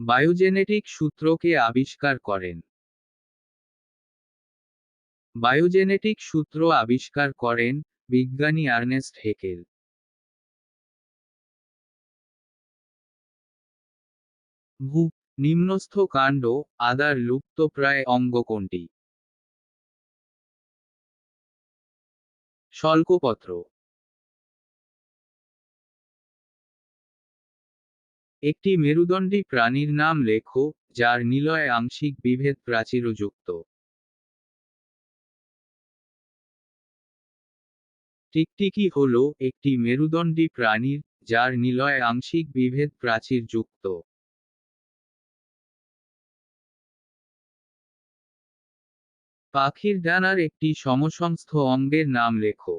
Biogenetic সূত্রকে আবিষ্কার করেন। Biogenetic সূত্র আবিষ্কার করেন বিজ্ঞানী আর্নেস্ট হেকেল। ভূ, নিম্নস্থ কাণ্ড, আদার লুপ্তপ্রায় অঙ্গ কোনটি? স্বল্পপত্র একটি মেরুদণ্ডী প্রাণীর নাম লেখো, যার নিলয় আংশিক বিভেদ প্রাচীরযুক্ত। টিকটিকি হল একটি মেরুদণ্ডী প্রাণীর, যার নিলয় আংশিক বিভেদ প্রাচীর যুক্ত পাখির ডানার একটি সমসংস্থ অঙ্গের নাম লেখো।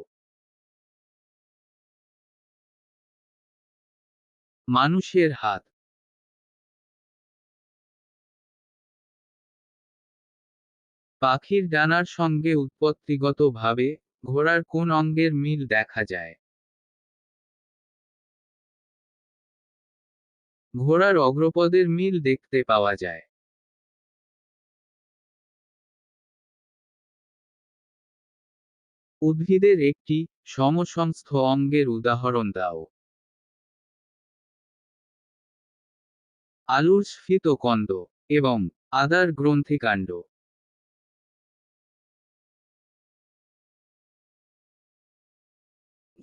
মানুষের হাত। পাখির ডানার সঙ্গে উৎপত্তিগতভাবে ঘোড়ার কোন অঙ্গের মিল দেখা যায়? ঘোড়ার অগ্রপদের মিল দেখতে পাওয়া যায়। উদ্ভিদের একটি সমসংস্থ অঙ্গের উদাহরণ দাও। আলুর স্ফীতকন্দ এবং আদার গ্রন্থিকাণ্ড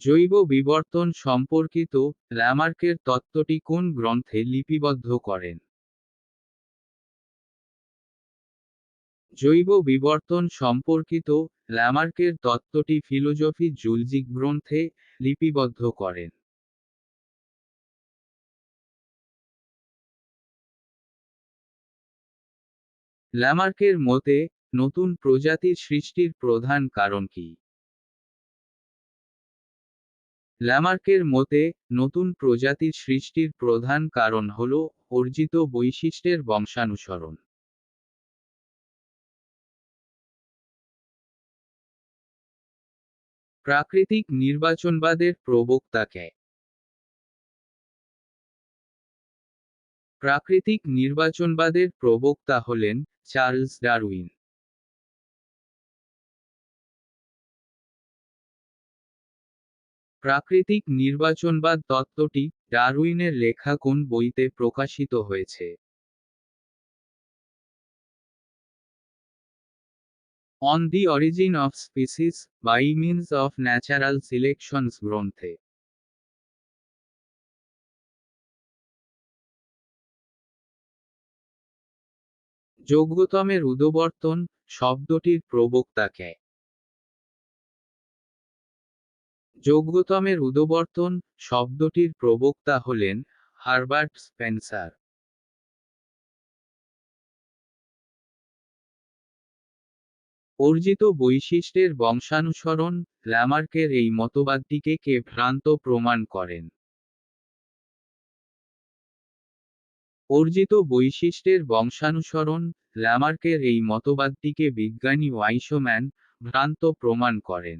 জৈব বিবর্তন সম্পর্কিত ল্যামার্কের তত্ত্বটি কোন গ্রন্থে লিপিবদ্ধ করেন? জৈব বিবর্তন সম্পর্কিত ল্যামার্কের তত্ত্বটি ফিলোজফি জুলজিক গ্রন্থে লিপিবদ্ধ করেন। ল্যামার্কের মতে, নতুন প্রজাতির সৃষ্টির প্রধান কারণ কি? ল্যামার্কের মতে, নতুন প্রজাতির সৃষ্টির প্রধান কারণ হল অর্জিত বৈশিষ্ট্যের বংশানুসরণ। প্রাকৃতিক নির্বাচনবাদের প্রবক্তা কে? প্রাকৃতিক নির্বাচনবাদের প্রবক্তা হলেন চার্লস ডারউইন। প্রাকৃতিক নির্বাচনবাদ তত্ত্বটি ডারউইনের লেখা কোন বইতে প্রকাশিত হয়েছে? On the Origin of Species by Means of Natural Selections গ্রন্থে। যোগ্যতমের উদবর্তন শব্দটির প্রবক্তা কে যোগ্যতমের উদবর্তন শব্দটির প্রবক্তা হলেন হারবার্ট স্পেন্সার। অর্জিত বৈশিষ্ট্যের বংশানুসরণ ল্যামার্কের এই মতবাদটিকে কে ভ্রান্ত প্রমাণ করেন। অর্জিত বৈশিষ্ট্যের বংশানুসরণ, ল্যামার্কের এই মতবাদটিকে বিজ্ঞানী ওয়াইশম্যান ভ্রান্ত প্রমাণ করেন।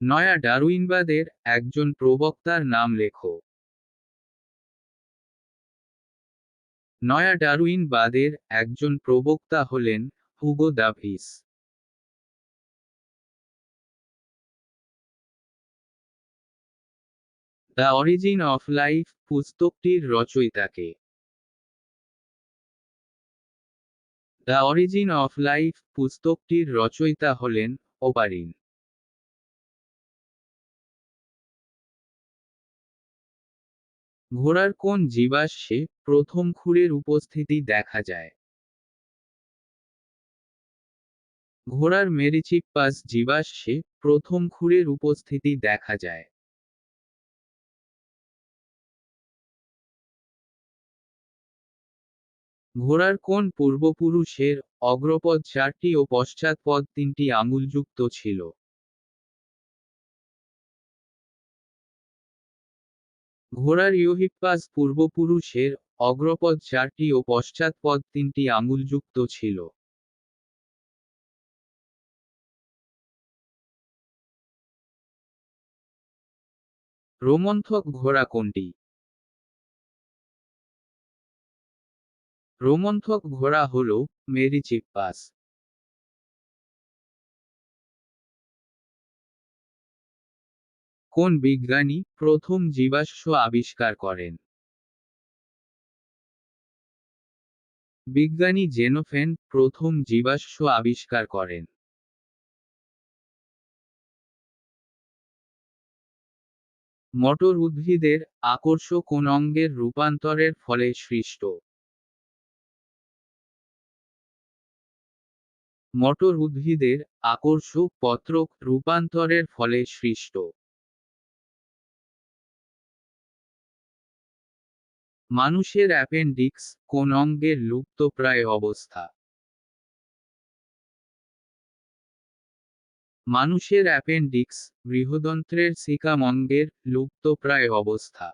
নয়া ডারউইনবাদের একজন প্রবক্তার নাম লেখো। নয়া ডারউইনবাদের একজন প্রবক্তা হলেন Hugo de Vries. The Origin of Life পুস্তকটির রচয়িতাকে দ্য অরিজিন অফ লাইফ পুস্তকটির রচয়িতা হলেন ওপারিন ঘোড়ার কোন জীবাশ্মে প্রথম খুরের উপস্থিতি দেখা যায়? ঘোড়ার মেরিচিপ্পাস জীবাশ্মে প্রথম খুরের উপস্থিতি দেখা যায়। ঘোড়ার কোন পূর্বপুরুষের অগ্রপদ চারটি ও পশ্চাৎপদ তিনটি আঙুলযুক্ত ছিল? ঘোড়ার ইউহিপ্পাস পূর্বপুরুষের অগ্রপদ চারটি ও পশ্চাৎপদ তিনটি আঙুলযুক্ত ছিল। রোমন্থক ঘোড়া কোনটি? রোমন্থক ঘোড়া হল মেরিচিপ্পাস কোন বিজ্ঞানী প্রথম জীবাশ্ম আবিষ্কার করেন? বিজ্ঞানী জেনোফেন প্রথম জীবাশ্ম আবিষ্কার করেন। মটর উদ্ভিদের আকর্ষ কোন অঙ্গের রূপান্তরের ফলে সৃষ্ট? মটর উদ্ভিদের আকর্ষক পত্রক রূপান্তরের ফলে সৃষ্ট। মানুষের অ্যাপেন্ডিক্স কোন অঙ্গের লুপ্তপ্রায় অবস্থা? মানুষের অ্যাপেন্ডিক্স বৃহদন্ত্রের সিকাম অঙ্গের লুপ্তপ্রায় অবস্থা।